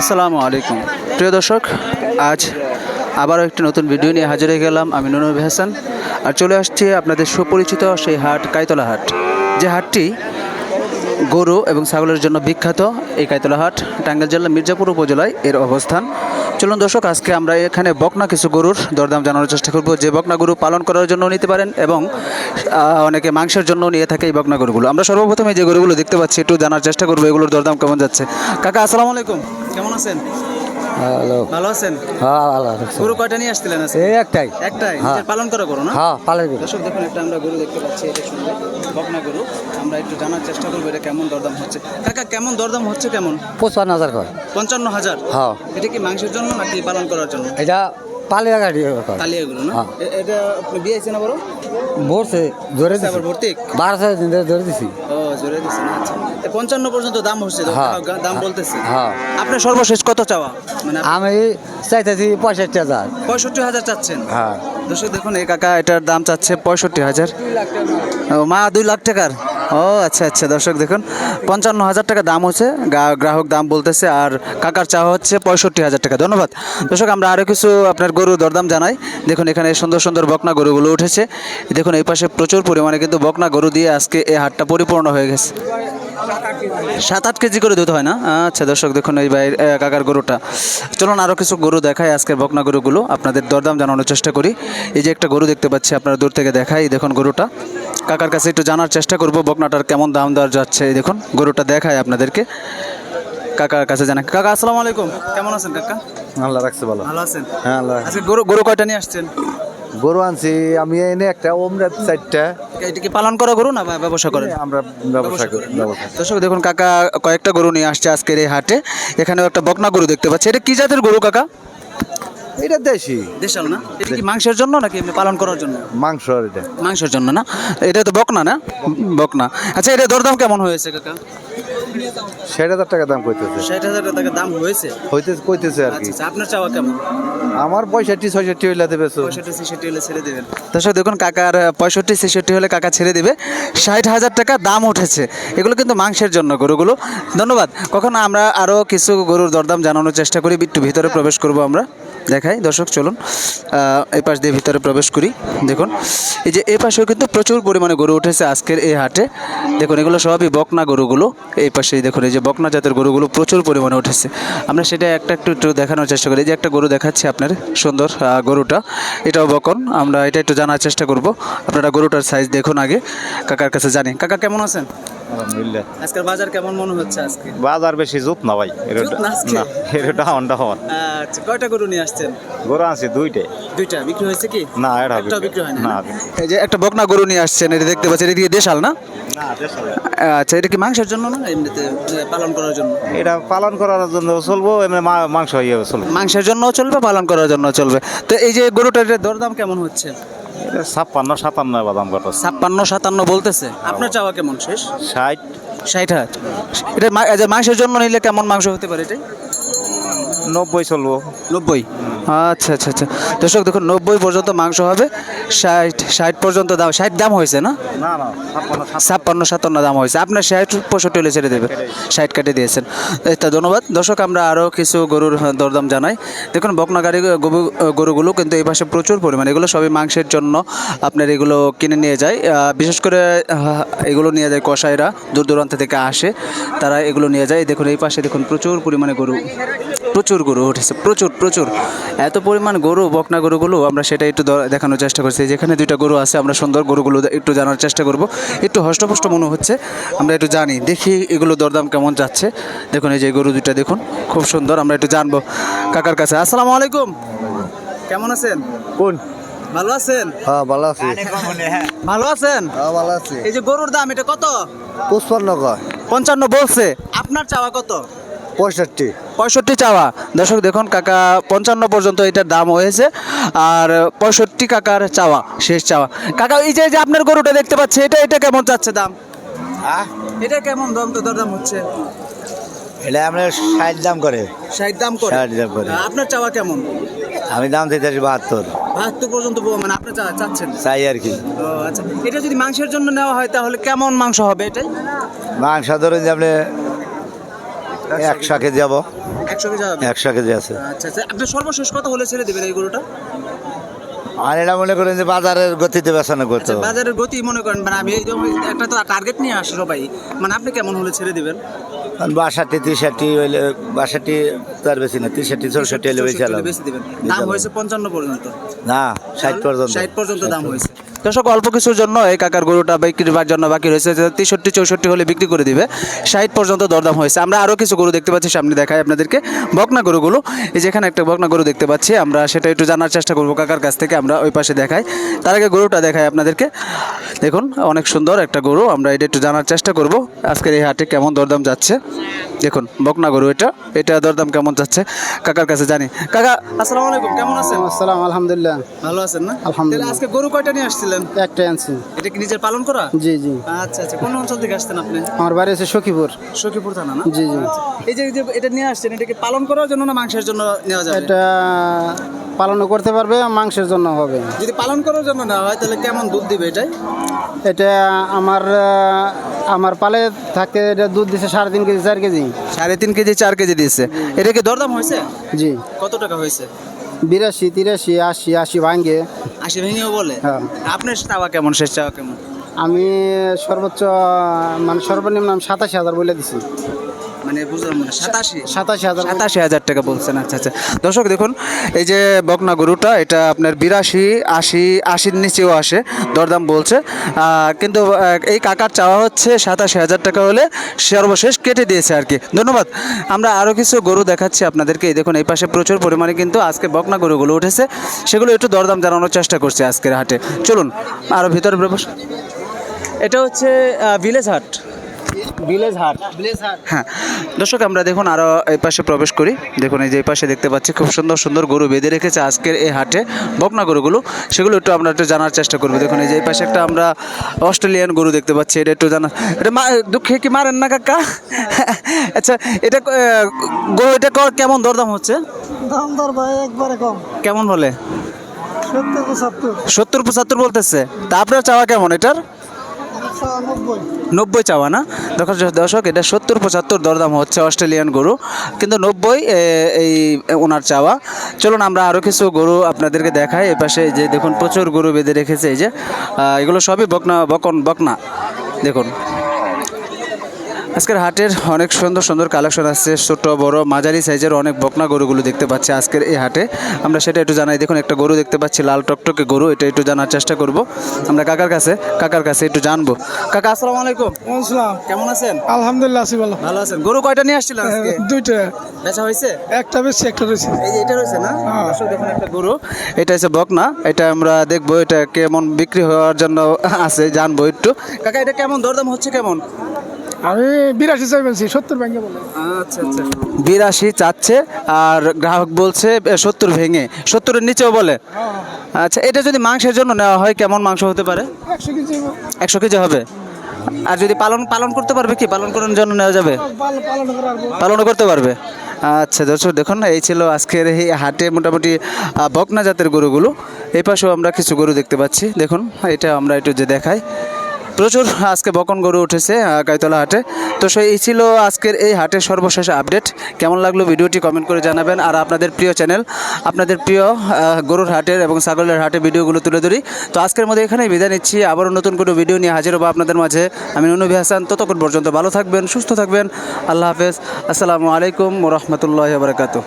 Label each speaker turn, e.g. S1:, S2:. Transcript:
S1: আসসালামু আলাইকুম। প্রিয় দর্শক, আজ আবারও একটি নতুন ভিডিও নিয়ে হাজির হয়ে গেলাম আমি নুনুর হাসান। আর চলে আসছি আপনাদের সুপরিচিত সেই হাট, কাইতলা হাট। যে হাটটি গরু এবং ছাগলের জন্য বিখ্যাত, এই কাইতলা হাট, টাঙ্গাইল জেলার মির্জাপুর উপজেলায় এর অবস্থান। চলুন দর্শক, আজকে আমরা এখানে বকনা কিছু গরুর দরদাম জানানোর চেষ্টা করব। যে বকনা গরু পালন করার জন্য নিতে পারেন এবং অনেকে মাংসের জন্য নিয়ে থাকে এই বকনা গরুগুলো। আমরা সর্বপ্রথমে যে গরুগুলো দেখতে পাচ্ছি, একটু জানার চেষ্টা করব এগুলোর দরদাম কেমন যাচ্ছে। কাকা, আসসালামু আলাইকুম। কেমন আছেন?
S2: হ্যালো।
S1: ভালো আছেন?
S2: হ্যাঁ ভালো আছি।
S1: গরু কয়টা নিয়ে আসছিলেন আজকে?
S2: এই একটাই।
S1: একটাই?
S2: হ্যাঁ।
S1: পালন করা গরু না?
S2: হ্যাঁ পালের করি
S1: দর্শক দেখুন একটা আমরা গরু দেখতে পাচ্ছি এটা সুন্দর বকনা গরু। আমরা একটু জানার চেষ্টা করব এটা কেমন দরদাম হচ্ছে। কাকা কেমন দরদাম হচ্ছে কেমন?
S2: পঁচপান্ন হাজার
S1: পঞ্চান্ন হাজার?
S2: হ্যাঁ।
S1: এটা কি মাংসের জন্য নাকি পালন করার জন্য?
S2: এটা পালিয়া গাড়ি
S1: না?
S2: হ্যাঁ।
S1: এটা আপনি বিয়েছেন আবার
S2: ভরছে জোরে দিছি।
S1: ভর্তি?
S2: বারোশো দিন ধরে জোরে দিছি।
S1: ও জোরে দিচ্ছেন আচ্ছা। এ পঞ্চান্ন পর্যন্ত দাম হচ্ছে?
S2: হ্যাঁ।
S1: দাম বলতেছে।
S2: হ্যাঁ।
S1: আপনার সর্বশেষ কত চাওয়া? মানে
S2: আমি চাইতেছি পঁয়ষট্টি হাজার।
S1: পঁয়ষট্টি হাজার চাচ্ছেন।
S2: হ্যাঁ।
S1: দর্শক, দেখুন, এই কাকা এটার দাম চাচ্ছে পঁয়ষট্টি হাজার। ও মা, দুই লাখ টাকার? ও আচ্ছা আচ্ছা দর্শক, দেখুন, পঞ্চান্ন হাজার টাকা দাম হচ্ছে। গ্রাহক দাম বলতেছে, আর কাকার চাওয়া হচ্ছে পঁয়ষট্টি হাজার টাকা। ধন্যবাদ। দর্শক, আমরা আরও কিছু আপনার গরু দরদাম জানাই। দেখুন, এখানে সুন্দর সুন্দর বকনা গরুগুলো উঠেছে। দেখুন, এই পাশে প্রচুর পরিমাণে কিন্তু বকনা গরু দিয়ে আজকে এই হাটটা পরিপূর্ণ হয়ে গেছে। সাত আট কেজি করে দিতে হয় না? আচ্ছা দর্শক দেখুন এই ভাই কাকার গরুটা। চলুন আরও কিছু গরু দেখায় আজকের বকনা গরুগুলো। আপনাদের দরদাম জানানোর চেষ্টা করি। এই যে একটা গরু দেখতে পাচ্ছি আপনারা দূর থেকে দেখাই দেখুন গরুটা। কাকার কাছে একটু জানার চেষ্টা করব বকনাটার কেমন দাম দর যাচ্ছে। এই দেখুন গরুটা দেখায় আপনাদেরকে। কাকার কাছে জানা কাকা আসসালামু আলাইকুম। কেমন আছেন কাকা?
S2: আল্লাহ রাখছে ভালো।
S1: ভালো আছেন?
S2: হ্যাঁ আল্লাহ
S1: আজকে গরু গরু কয়টা নিয়ে আসছেন?
S2: গরু আনছি আমি এনে একটা ওমরা চারটা।
S1: এটা কি পালন করা গরু না ব্যবসা করেন
S2: আমরা ব্যবসা করি ব্যবসা
S1: দর্শক দেখুন কাকা কয়েকটা গরু নিয়ে আসছে আজকের এই হাটে। এখানেও একটা বকনা গরু দেখতে পাচ্ছি। এটা কি জাতের গরু কাকা?
S2: এটা দেশি।
S1: দেশাল না? এটা কি মাংসের জন্য নাকি এমনি পালন করার জন্য?
S2: মাংস এটা।
S1: মাংসের জন্য না? এটা তো বকনা না? বকনা। আচ্ছা এটা দরদাম কেমন হয়েছে কাকা?
S2: ষাট হাজার টাকা দাম কইতেছে।
S1: ষাট হাজার টাকা দাম হয়েছে?
S2: হইতে কইতেছে আর কি।
S1: আচ্ছা আচ্ছা, আপনার চাওয়া কেমন?
S2: আমার পঁয়ষট্টি ছয়ষট্টি হইলে দেবে
S1: পঁয়ষট্টি ছেষট্টি হলে ছেড়ে দেবেন। দর্শক দেখুন কাকার পঁয়ষট্টি ছেষট্টি হলে কাকা ছেড়ে দিবে। ষাট হাজার টাকা দাম উঠেছে। এগুলো কিন্তু মাংসের জন্য গরুগুলো। ধন্যবাদ। কখনো আমরা আরও কিছু গরুর দরদাম জানানোর চেষ্টা করি। একটু ভিতরে প্রবেশ করব আমরা। দেখাই দর্শক চলুন। আহ, এই পাশ দিয়ে ভিতরে প্রবেশ করি। দেখুন এই যে এই পাশেও কিন্তু প্রচুর পরিমাণে গরু উঠেছে আজকের এই হাটে। দেখুন এগুলো সবই বকনা গরুগুলো। এই পাশেই দেখুন এই যে বকনা জাতের গরুগুলো প্রচুর পরিমাণে উঠেছে। আমরা সেটা একটা একটু একটু দেখানোর চেষ্টা করি। এই যে একটা গরু দেখাচ্ছি আপনার সুন্দর গরুটা। এটাও বকন। আমরা এটা একটু জানার চেষ্টা করব। আপনারা গরুটার সাইজ দেখুন আগে। কাকার কাছে জানি। কাকা কেমন আছেন?
S3: আলহামদুলিল্লাহ।
S1: আজকের বাজার কেমন মনে হচ্ছে আজকে?
S3: বাজার বেশি জুত না ভাই
S1: না?
S3: এটা হন্ডা হওয়ার।
S1: আচ্ছা কয়টা গরু নিয়ে আসছেন?
S3: গরু দুইটে।
S1: দুইটা বিক্রি হয়েছে কি?
S3: না এটা
S1: বিক্রি হয় না
S3: না
S1: এই যে একটা বকনা গরু নিয়ে আসছেন এটা দেখতে পাচ্ছেন এদিকে দেশাল না?
S3: না, দেশাল।
S1: আচ্ছা এটা কি মাংসের জন্য না এমনিতে পালন করার জন্য?
S3: এটা পালন করার জন্য চলবো এমনি মাংস ইয়ে চলবো।
S1: মাংসের জন্যও চলবে পালন করার জন্য চলবে? তো এই যে গরুটার দরদাম কেমন হচ্ছে?
S3: ছাপ্পান্ন সাতান্ন বাদাম কত
S1: ছাপ্পান্ন সাতান্ন বলতেছে। আপনার চাওয়া কেমন? শেষ?
S3: ষাট।
S1: ষাট হাজার এটা মাংসের জন্য নিলে কেমন মাংস হতে পারে এটাই?
S3: নব্বই চলবো।
S1: নব্বই? আচ্ছা আচ্ছা আচ্ছা। দর্শক দেখুন নব্বই পর্যন্ত মাংস হবে। ষাট ষাট পর্যন্ত দাম ষাট দাম হয়েছে না?
S3: ছাপ্পান্ন
S1: সাতান্ন দাম হয়েছে। আপনার ষাট পঁয়ষট্টি হলে ছেড়ে দেবে। ষাট কেটে দিয়েছেন। তো ধন্যবাদ। দর্শক আমরা আরও কিছু গরুর দরদাম জানাই। দেখুন বকনা গাড়ি গরু- গরুগুলো কিন্তু এই পাশে প্রচুর পরিমাণে। এগুলো সবই মাংসের জন্য আপনার এগুলো কিনে নিয়ে যায়। বিশেষ করে এগুলো নিয়ে যায় কসাইরা দূর দূরান্ত থেকে আসে। তারা এগুলো নিয়ে যায়। দেখুন এই পাশে দেখুন প্রচুর পরিমাণে গরু। প্রচুর গরু উঠেছে। প্রচুর প্রচুর। এত পরিমাণ গরু বকনা গরুগুলো আমরা সেটা একটু দেখানোর চেষ্টা করছি। যেখানে দুইটা গরু আছে আমরা সুন্দর গরুগুলো একটু জানার চেষ্টা করব। একটু হষ্টপুষ্ট মনে হচ্ছে আমরা একটু জানি। দেখি এগুলো দরদাম কেমন যাচ্ছে। দেখুন এই যে গরু দুইটা দেখুন খুব সুন্দর আমরা একটু জানব কাকার কাছে। আসসালামু আলাইকুম। কেমন আছেন?
S2: কোন?
S1: ভালো আছেন?
S2: হ্যাঁ ভালো আছি।
S1: ভালো আছেন?
S2: হ্যাঁ ভালো আছি।
S1: এই যে গরুর দাম এটা কত?
S2: পঁচপান্ন কয়
S1: পঞ্চান্ন বলছে। আপনার চাওয়া কত?
S2: পঁয়ষট্টি।
S1: পঁয়ষট্টি চাওয়া। দর্শক দেখুন কাকা পঞ্চান্ন পর্যন্ত এটার দাম হয়েছে। আর পঁয়ষট্টি কাকার চাওয়া শেষ চাওয়া। কাকা এই যে যে আপনার গরুটা দেখতে পাচ্ছি এটা এটা কেমন যাচ্ছে দাম? এটা কেমন দাম তো দরদাম হচ্ছে?
S2: এটা আমরা ষাট দাম করে।
S1: ষাট দাম করে?
S2: 60 দাম করে।
S1: আপনার চাওয়া কেমন?
S2: আমি দাম চাইতেছি বাহাত্তর।
S1: বাহাত্তর পর্যন্ত মানে আপনি চাচ্ছেন?
S2: চাই আর কি।
S1: ও আচ্ছা। এটা যদি মাংসের জন্য নেওয়া হয় তাহলে কেমন মাংস হবে এটাই?
S2: মাংস ধরুন যে আপনি একশো কেজি যাব।
S1: একশো কেজি যাবে
S2: একশো কেজি আছে।
S1: আচ্ছা আচ্ছা। আপনি সর্বশেষ কত হলে ছেড়ে দেবেন এই গরুটা?
S2: আর এটা মনে করেন যে বাজারের গতিতে বেচানো করতে
S1: আচ্ছা
S2: হবে
S1: বাজারের গতি মনে করেন মানে আমি এই একটা তো টার্গেট নিয়ে আসি সবাই। মানে আপনি কেমন হলে ছেড়ে দিবেন?
S2: বাষট্টি তিরষট্টি হইলে বাষট্টি তার বেশি না তিরষট্টি চৌষট্টি হলে বেশি
S1: দাম হয়েছে পঞ্চান্ন পর্যন্ত।
S2: না ষাট পর্যন্ত।
S1: ষাট পর্যন্ত দাম হয়েছে। দর্শক অল্প কিছুর জন্য এই কাকার গরুটা বিক্রির জন্য বাকি রয়েছে। তেষট্টি চৌষট্টি হলে বিক্রি করে দিবে। ষাট পর্যন্ত দরদাম হয়েছে। আমরা আরও কিছু গরু দেখতে পাচ্ছি। সামনে দেখাই আপনাদেরকে বকনা গরুগুলো। এই যেখানে একটা বকনা গরু দেখতে পাচ্ছি। আমরা সেটা একটু জানার চেষ্টা করব কাকার কাছ থেকে। আমরা ওই পাশে দেখাই। তার আগে গরুটা দেখাই আপনাদেরকে। দেখুন অনেক সুন্দর একটা গরু। আমরা এটা একটু জানার চেষ্টা করব আজকের এই হাটে কেমন দরদাম যাচ্ছে। দেখুন বকনা গরু এটা। এটা দরদাম কেমন যাচ্ছে? কাকার কাছে জানি। কাকা আসসালামু আলাইকুম। কেমন আছেন?
S4: আসসালাম আলহামদুলিল্লাহ।
S1: ভালো আছেন না?
S4: আলহামদুলিল্লাহ।
S1: আজকে গরু কয়টা নিয়ে আসছিলেন?
S4: একটা আনছি
S1: এটা কি নিজের পালন করা?
S4: জি জি।
S1: আচ্ছা আচ্ছা। কোন অঞ্চল থেকে আসছেন আপনি?
S4: আমার বাড়ি হচ্ছে সখীপুর।
S1: সখীপুর থানা না?
S4: জি জি।
S1: এই যে এই যে এটা নিয়ে আসছেন এটা কি পালন করার জন্য না মাংসের জন্য নেওয়া যাবে?
S4: এটা পালনও করতে পারবে মাংসের জন্য হবে।
S1: যদি পালন করার জন্য না হয় তাহলে কেমন দুধ দিবে এটাই?
S4: এটা আমার আমার পালে থাকতে এটা দুধ দিছে সাড়ে তিন কেজি চার কেজি।
S1: সাড়ে তিন কেজি চার কেজি দিয়েছে এটা কি দরদাম হয়েছে?
S4: জি।
S1: কত টাকা হয়েছে?
S4: বিরাশি তিরাশি আশি আশি ভাঙ্গে।
S1: আশি ভেঙেও বলে?
S4: হ্যাঁ।
S1: আপনার চাওয়া কেমন শেষ চাওয়া কেমন?
S4: আমি সর্বোচ্চ মানে সর্বনিম্ন আমি সাতাশি হাজার বলে দিছি।
S1: মানে বুঝলাম না সাতাশি?
S4: সাতাশি হাজার।
S1: সাতাশি হাজার টাকা বলছেন আচ্ছা আচ্ছা। দর্শক দেখুন এই যে বকনা গরুটা এটা আপনার বিরাশি আশি আশির নিচেও আসে দরদাম বলছে। কিন্তু এই কাকার চাওয়া হচ্ছে সাতাশি হাজার টাকা হলে সর্বশেষ কেটে দিয়েছে আর কি। ধন্যবাদ। আমরা আরও কিছু গরু দেখাচ্ছি আপনাদেরকে। এই দেখুন এই পাশে প্রচুর পরিমাণে কিন্তু আজকে বকনা গরুগুলো উঠেছে। সেগুলো একটু দরদাম জানানোর চেষ্টা করছে আজকের হাটে। চলুন আরও ভিতরে প্রবেশ। এটা হচ্ছে ভিলেজ হাট। ভিলেজ হাট। হ্যাঁ। দর্শক আমরা দেখুন আরও এই পাশে প্রবেশ করি। দেখুন এই যে এই পাশে দেখতে পাচ্ছি খুব সুন্দর সুন্দর গরু বেঁধে রেখেছে আজকের এই হাটে। বকনা গরুগুলো সেগুলো একটু আমরা একটু জানার চেষ্টা করব। দেখুন এই যে এই পাশে একটা আমরা অস্ট্রেলিয়ান গরু দেখতে পাচ্ছি এটা একটু জানা এটা মা দুঃখে কি মারেন না কাকা? আচ্ছা এটা গরু এটা কেমন দরদাম হচ্ছে?
S5: দাম দর ভাই একবারে কম।
S1: কেমন বলে
S5: সত্তর পঁচাত্তর।
S1: সত্তর বলতেছে। তা আপনার চাওয়া কেমন এটার?
S5: নব্বই
S1: চাওয়া না? দর্শক এটা সত্তর পঁচাত্তর দরদাম হচ্ছে অস্ট্রেলিয়ান গরু। কিন্তু নব্বই এই ওনার চাওয়া। চলুন আমরা আরও কিছু গরু আপনাদেরকে দেখাই। এপাশে পাশে যে দেখুন, প্রচুর গরু বেঁধে রেখেছে এই যে। এগুলো সবই বকনা, বকন, বকনা। দেখুন। আজকের হাটের অনেক সুন্দর সুন্দর কালেকশন আসছে ছোট বড় মাঝারি সাইজের অনেক বকনা গরুগুলো দেখতে পাচ্ছি আজকের এই হাটে। আমরা সেটা একটু জানাই। দেখুন একটা গরু দেখতে পাচ্ছি লাল টকটকে গরু এটা একটু জানার চেষ্টা করব। আমরা কাকার কাছে কাকার কাছে একটু জানব। কাকা আসসালামু আলাইকুম।
S5: আসসালাম
S1: কেমন আছেন?
S5: আলহামদুলিল্লাহ আছি ভালো।
S1: ভালো আছেন। গরু কয়টা নিয়ে আসছিলেন আজকে?
S5: দুইটা।
S1: বেচা হয়েছে?
S5: একটা বেশি একটা রয়েছে।
S1: এই যে এটা রয়েছে না?
S5: হ্যাঁ।
S1: দর্শক দেখুন একটা গরু। এটা হচ্ছে বকনা। এটা আমরা দেখব এটা কেমন বিক্রি হওয়ার জন্য আছে জানব একটু। কাকা এটা কেমন? দরদাম হচ্ছে কেমন?
S5: আমি বিরাশি চাই বলছি সত্তর ব্যাংকে বলে।
S1: আচ্ছা আচ্ছা। বিরাশি চাচ্ছে আর গ্রাহক বলছে সত্তর ভেঙে। সত্তরের নিচেও বলে। আচ্ছা এটা যদি মাংসের জন্য নেওয়া হয় কেমন মাংস হতে পারে?
S5: একশো কেজি
S1: একশো কেজি হবে? আর যদি পালন পালন করতে পারবে কি? পালন করার জন্য নেওয়া যাবে?
S5: পালন
S1: করতে পারবে? আচ্ছা দর্শক দেখুন এই ছিল আজকের এই হাটে মোটামুটি বকনা জাতের গরুগুলো। এই পাশেও আমরা কিছু গরু দেখতে পাচ্ছি। দেখুন এটা আমরা একটু যে দেখাই। প্রচুর আজকে বকন গরু উঠেছে গাইতলা হাটে। তো সেই ছিল আজকের এই হাটের সর্বশেষ আপডেট। কেমন লাগল ভিডিওটি কমেন্ট করে জানাবেন। আর আপনাদের প্রিয় চ্যানেল, আপনাদের প্রিয় গরুর হাটের এবং ছাগলের হাটে ভিডিওগুলো তুলে ধরি। তো আজকের মধ্যে এখানেই বিদায় নিচ্ছি। আবারও নতুন কোনো ভিডিও নিয়ে হাজির হব আপনাদের মাঝে। আমি ননবী হাসান, ততক্ষণ পর্যন্ত ভালো থাকবেন, সুস্থ থাকবেন। আল্লাহ হাফেজ। আসসালামু আলাইকুম রহমতুল্লাহ বারকাতু